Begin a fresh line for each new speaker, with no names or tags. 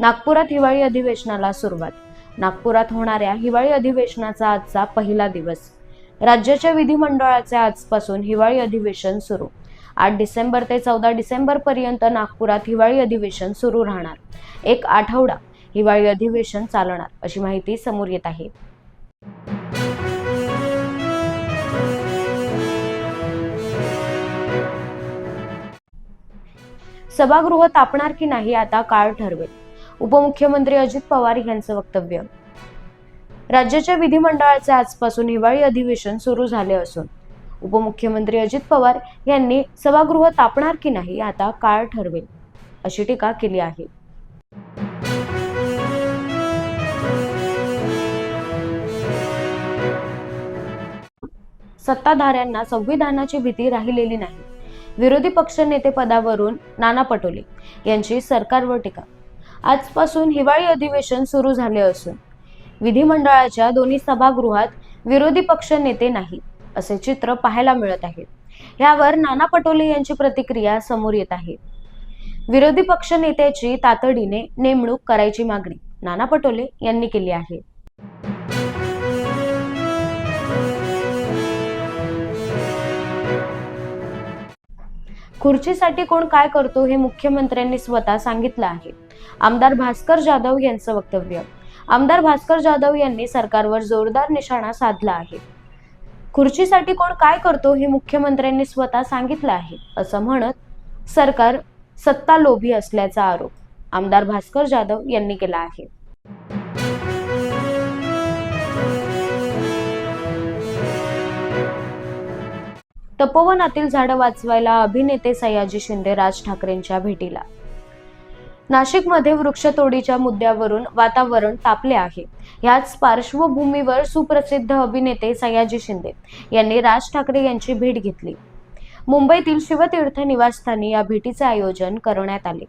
नागपुरात हिवाळी अधिवेशनाला सुरुवात. नागपुरात होणाऱ्या हिवाळी अधिवेशनाचा आजचा पहिला दिवस. राज्याच्या विधिमंडळाचे आजपासून हिवाळी अधिवेशन सुरू. आठ डिसेंबर ते चौदा डिसेंबर पर्यंत नागपुरात हिवाळी अधिवेशन सुरू राहणार. एक आठवडा हिवाळी अधिवेशन चालणार अशी माहिती समोर येत आहे. सभागृह तापणार की नाही आता काळ ठरवेल. उपमुख्यमंत्री अजित पवार यांचं वक्तव्य. राज्याच्या विधिमंडळाचे आजपासून हिवाळी अधिवेशन सुरू झाले असून उपमुख्यमंत्री अजित पवार यांनी सभागृह तापणार की नाही आता काळ ठरवेल अशी टीका केली आहे. सत्ताधाऱ्यांना संविधानाची भीती राहिलेली नाही. विरोधी पक्षनेते पदावरून नाना पटोले यांची सरकारवर टीका आजपासून हिवाळी अधिवेशन सुरू झाले असून विधिमंडळाच्या दोन्ही सभागृहात विरोधी पक्ष नेते नाही असे चित्र पाहायला मिळत आहे. यावर नाना पटोले यांची प्रतिक्रिया समोर येत आहे. विरोधी पक्ष नेत्याची तातडीने नेमणूक करायची मागणी नाना पटोले यांनी केली आहे. खुर्चीसाठी कोण काय करतो हे मुख्यमंत्र्यांनी स्वतः सांगितलं आहे. आमदार भास्कर जाधव यांचं वक्तव्य. आमदार भास्कर जाधव यांनी सरकारवर जोरदार निशाणा साधला आहे. खुर्चीसाठी कोण काय करतो हे मुख्यमंत्र्यांनी स्वतः सांगितलं आहे असं म्हणत सरकार सत्ता लोभी असल्याचा आरोप आमदार भास्कर जाधव यांनी केला आहे. तपोवनातील झाडं वाचवायला अभिनेते सयाजी शिंदे राज ठाकरेंच्या भेटीला. नाशिकमध्ये वृक्षतोडीच्या मुद्द्यावरून वातावरण तापले आहे. याच पार्श्वभूमीवर सुप्रसिद्ध अभिनेते सयाजी शिंदे यांनी राज ठाकरे यांची भेट घेतली. मुंबईतील शिवतीर्थ निवासस्थानी या भेटीचे आयोजन करण्यात आले.